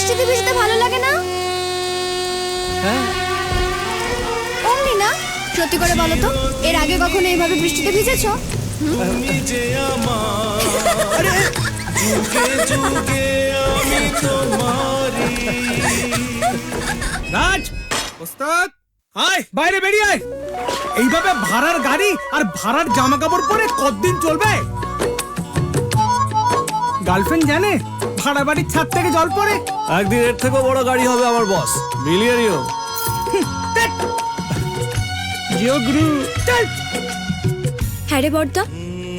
বৃষ্টিতে ভিজতে ভালো লাগে না? হ্যাঁ। অমনি না? সত্যি করে বলো তো এর আগে কখনো এইভাবে বৃষ্টিতে ভিজেছো? রাজ ওস্তাদ আয় বাইরে বেরিয়ে আয়। এইভাবে ভাড়ার গাড়ি আর ভাড়ার জামা কাপড় পরে কতদিন চলবে? গার্লফ্রেন্ড জানে? ভাড়া বাড়ির ছাদ থেকে জল পড়ে। একদিন এর থেকেও বড় গাড়ি হবে আমার বস। মিলিয়ে জিও গুরু চল। হ্যাঁ রে বর্দা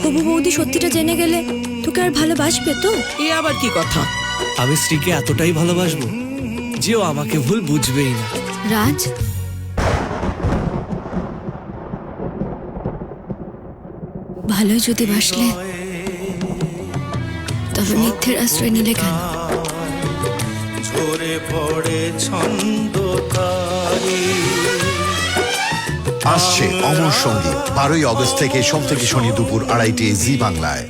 হবু বৌদি সত্যিটা জেনে গেলে তোকে আর ভালোবাসবে তো? এ আবার কি কথা? আমি স্ত্রীকে এতটাই ভালোবাসবো যে ও আমাকে ভুল বুঝবেই না। রাজ? ভালো যদি বাসলে। তবে মিথ্যের আশ্রয় নিলে কেন? ঝরে পড়ে ছন্দ আসছে অমর সংগীত বারোই অগস্ট থেকে সব থেকে শনি দুপুর আড়াইটে জি বাংলায়।